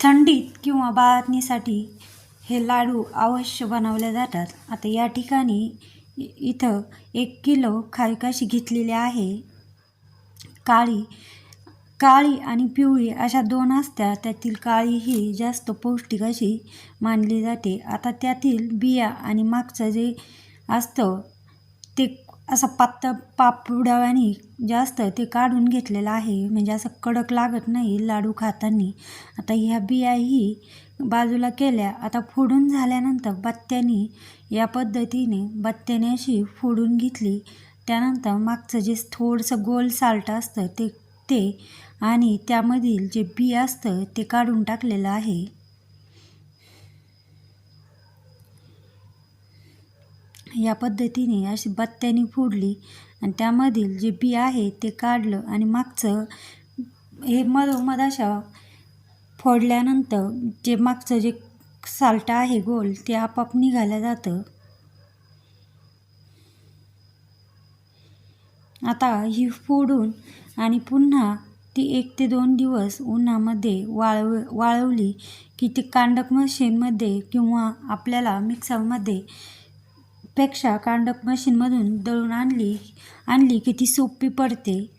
थंडीत किंवा बाळातणीसाठी हे लाडू अवश्य बनवले जातात. आता या ठिकाणी इथं एक किलो खारीक घेतलेली आहे. काळी काळी आणि पिवळी अशा दोन असत्या त्यातील काळी ही जास्त पौष्टिक अशी मानली जाते. आता त्यातील बिया आणि मागचं जे असतं ते असं पातळ पापुडावानी जास्त ते काढून घेतलेलं आहे. म्हणजे असं कडक लागत नाही लाडू खाताना. आता ह्या बियाही बाजूला केल्या आता फोडून झाल्यानंतर बत्त्याने या पद्धतीने बत्त्याने अशी फोडून घेतली. त्यानंतर मागचं जे थोडंसं गोल साल्ट असतं ते ते आणि त्यामधील जे बी असतं ते काढून टाकलेलं आहे. या पद्धतीने अशी बत्त्याने फोडली आणि त्यामधील जे बी आहे ते काढलं आणि मागचं हे मधोमध अशा फोडल्यानंतर जे मागचं जे साल्ट आहे गोल ते आपाप निघालं जातं. आता ही फोडून आणि पुन्हा ती एक ते दोन दिवस उन्हामध्ये वाळव वाळवली की ती कांडक मशीनमध्ये किंवा आपल्याला मिक्सरमध्ये पेक्षा कांडक मशीनमधून दळून आणली आणली की ती सोपी पडते.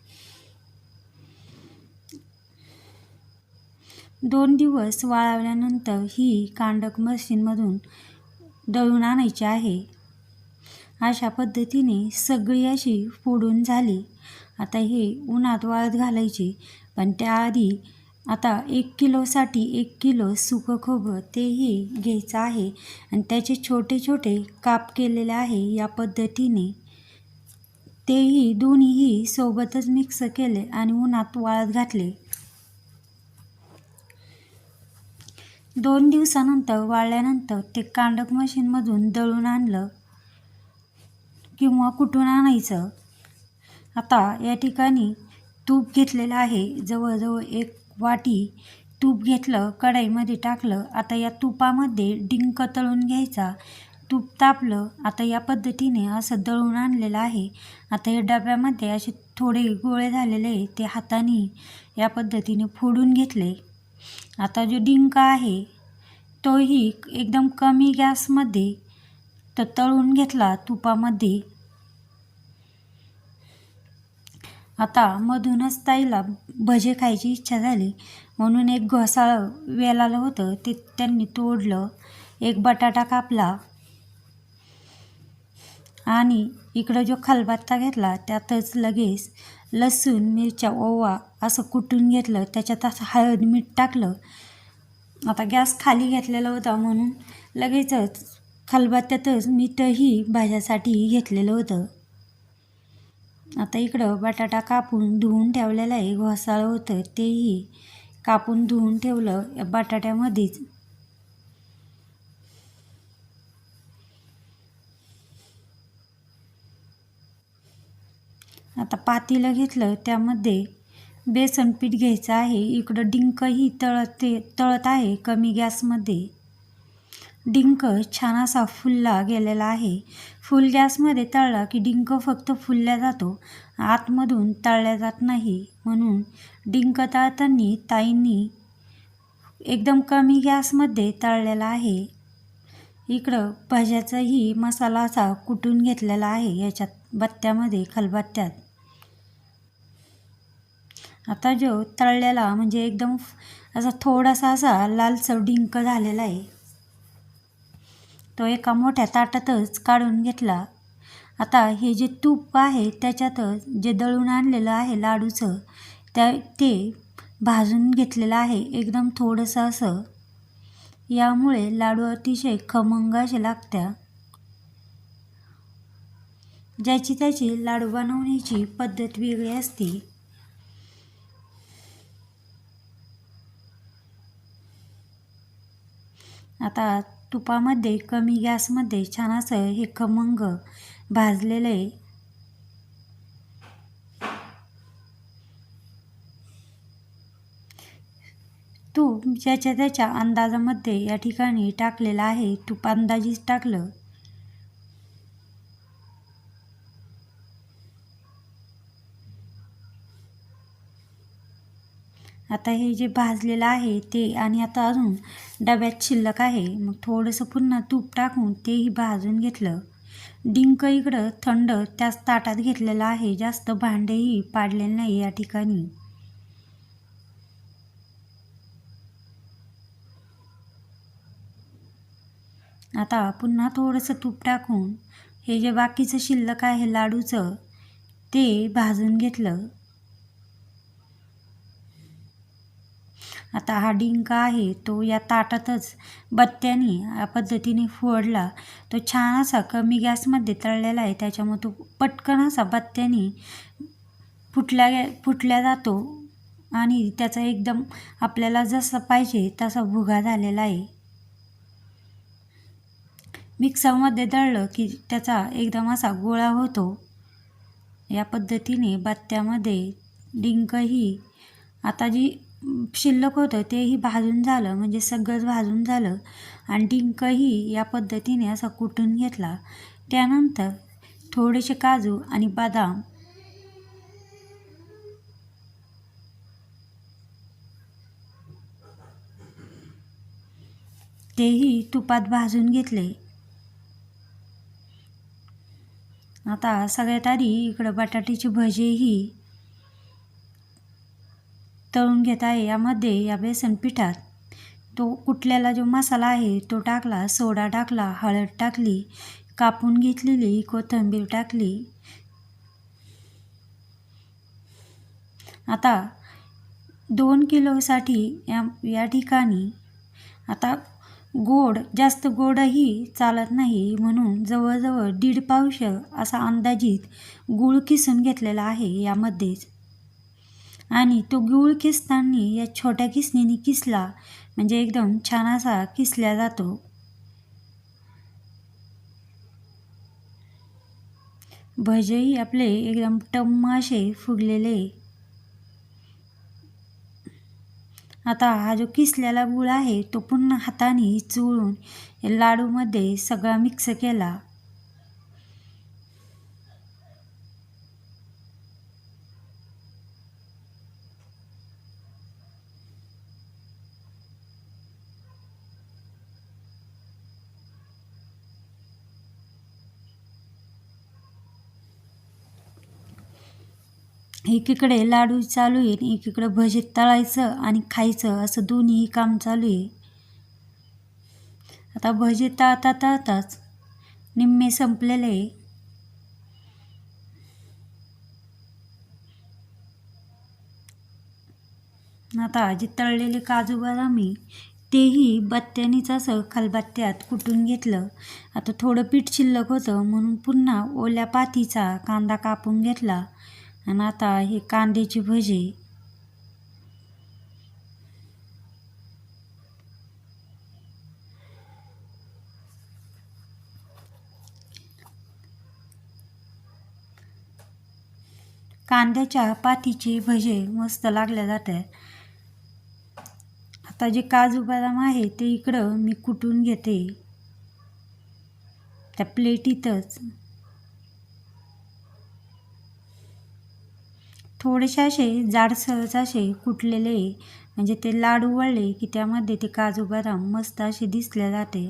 दोन दिवस वाळवल्यानंतर ही कांडक मशीनमधून दळून आणायची आहे. अशा पद्धतीने सगळी अशी फोडून झाली. आता हे उन्हात वाळत घालायची पण त्याआधी आता एक किलोसाठी एक किलो सुकं खोबरं तेही घ्यायचं आहे आणि त्याचे छोटे छोटे काप केलेले आहे या पद्धतीने. तेही दोन्हीही सोबतच मिक्स केले आणि उन्हात वाळत घातले. दोन दिवसानंतर वाळल्यानंतर ते कांडक मशीनमधून दळून आणलं किंवा कुठून आणायचं? आता या ठिकाणी तूप घेतलेलं आहे. जवळजवळ एक वाटी तूप घेतलं कढईमध्ये टाकलं आता या तुपामध्ये डिंक तळून घ्यायचा. तूप तापलं आता या पद्धतीने असं दळून आणलेलं आहे. आता या डब्यामध्ये असे थोडे गोळे झालेले ते हाताने या पद्धतीने फोडून घेतले. आता जो डिंक आहे तोही एकदम कमी गॅसमध्ये तर तळून घेतला तुपामध्ये. आता मधूनच ताईला भजे खायची इच्छा झाली. म्हणून एक घोसाळ वेलालं होतं ते त्यांनी तोडलं. एक बटाटा कापला आणि इकडं जो खलबत्ता घेतला त्यातच लगेच लसूण मिरच्या ओवा असं कुटून घेतलं. त्याच्यात असं हळद मीठ टाकलं. आता गॅस खाली घेतलेला होता म्हणून लगेचच खलबत्त्यातच मीठही भाज्यासाठी घेतलेलं होतं. आता इकडं बटाटा कापून धुवून ठेवलेला आहे घोसाळं होतं तेही कापून धुवून ठेवलं या बटाट्यामध्येच. आता पातीलं घेतलं त्यामध्ये बेसन पीठ घ्यायचं आहे. इकडं डिंकही तळते तळत आहे कमी गॅसमध्ये. डिंक छान असा फुलला गेलेला आहे. फुल गॅसमध्ये तळला की डिंक फक्त फुलल्या जातो. आतमधून तळल्या जात नाही. म्हणून डिंक तळताना ताईंनी एकदम कमी गॅसमध्ये तळलेला आहे. इकडं भाज्याचाही मसाला असा कुटून घेतलेला आहे याच्यात बत्त्यामध्ये खलबत्त्यात. आता जो तळलेला म्हणजे एकदम असा थोडासा असा लालसर डिंक झालेला आहे. तो एका मोठ्या ताटातच काढून घेतला. आता हे जे तूप आहे त्याच्यातच जे दळून आणलेलं आहे लाडूचं त्या ते भाजून घेतलेलं आहे एकदम थोडंसं असं. यामुळे लाडू अतिशय खमंग असे लागत्या. ज्याची त्याची लाडू बनवण्याची पद्धत वेगळी असते. आता तुपामध्ये कमी गॅसमध्ये छान असं हे खमंग भाजलेलं आहे तूप ज्याच्या त्याच्या अंदाजामध्ये या ठिकाणी टाकलेलं आहे. तूप अंदाजीच टाकलं आता हे जे भाजलेलं आहे ते आणि आता अजून डब्यात शिल्लक आहे. मग थोडंसं पुन्हा तूप टाकून तेही भाजून घेतलं. डिंक इकडं थंड त्याच ताटात घेतलेलं आहे. जास्त भांडेही पाडलेले नाही या ठिकाणी. आता पुन्हा थोडंसं तूप टाकून हे जे बाकीचं शिल्लक आहे लाडूचं ते भाजून घेतलं. आता हा डिंक आहे तो या ताटातच बत्त्याने या पद्धतीने फोडला. तो छान असा कमी गॅसमध्ये तळलेला आहे त्याच्यामुळे तो पटकन असा बत्त्याने फुटल्या गे फुटल्या जातो आणि त्याचा एकदम आपल्याला जसं पाहिजे तसा भुगा झालेला आहे. मिक्सरमध्ये दळलं की त्याचा एकदम असा गोळा होतो. या पद्धतीने बत्त्यामध्ये डिंक ही आता जी शिल्लक होतं तेही भाजून झालं म्हणजे सगळंच भाजून झालं. आणि डिंकही या पद्धतीने असा कुटून घेतला. त्यानंतर थोडेसे काजू आणि बदाम तेही तुपात भाजून घेतले. आता सगळ्यात आधी इकडं बटाट्याची भजीही तळून घेत आहे. यामध्ये या बेसन पिठात तो कुठल्याला जो मसाला आहे तो टाकला सोडा टाकला हळद टाकली कापून घेतलेली कोथिंबीर टाकली. आता दोन किलोसाठी या या ठिकाणी आता गोड जास्त गोडही चालत नाही म्हणून जवळजवळ दीड पावश असा अंदाजित गूळ किसून घेतलेला आहे यामध्येच. आणि तो गूळ किसताना या छोट्या किसणीने किसला म्हणजे एकदम छान असा किसल्या जातो. भजेही आपले एकदम टम्म असे फुगलेले. आता हा जो किसलेला गुळ आहे तो पुन्हा हाताने चोळून लाडूमध्ये सगळा मिक्स केला. एकीकडे लाडू चालू आहे एकीकडे भजे तळायचं आणि खायचं असं दोन्ही काम चालू आहे. आता भजे तळता तळताच निम्मे संपलेले आता जे तळलेले काजू बदामी तेही बत्त्यानीच असं खलबत्त्यात कुटून घेतलं. आता थोडं पीठ शिल्लक होतं म्हणून पुन्हा ओल्या पातीचा कांदा कापून घेतला. आणि आता हे कांद्याची भजी. कांद्याच्या पातीचे भजे मस्त लागल्या जातात आता जे काजू बदाम आहे ते इकडं मी कुटून घेते. त्या प्लेटीतच थोडेसे असे जाडसरच असे कुटलेले म्हणजे ते लाडू वळले की त्यामध्ये ते काजू बदाम मस्त असे दिसले जाते.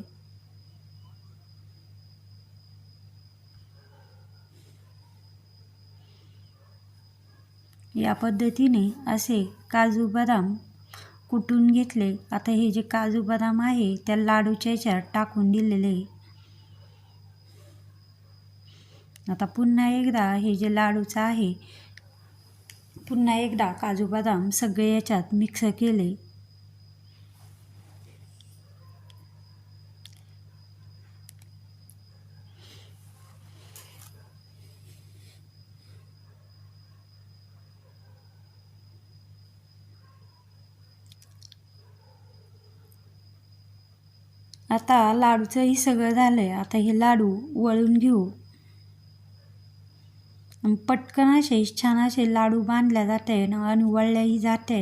या पद्धतीने असे काजू बदाम कुटून घेतले. आता हे जे काजू बदाम आहे त्या लाडूच्या याच्यात टाकून दिलेले. आता पुन्हा एकदा हे जे लाडूचं आहे पुन्हा एकदा काजू बदाम सगळे याच्यात मिक्स केले. आता लाडूचंही सगळं झालं आहे आता हे लाडू वळून घेऊ. पटकन असे छान असे लाडू बांधल्या जाते आणि वळल्याही जाते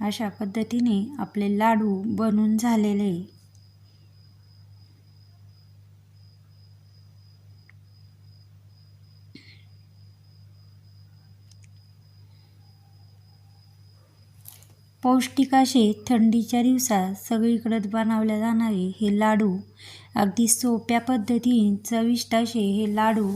अशा पद्धतीने आपले लाडू बनून झालेले. पौष्टिक असे थंडीच्या दिवसात सगळीकडे बनवले जाणारे हे लाडू अगदी सोप्या पद्धतीने चविष्ट असे हे लाडू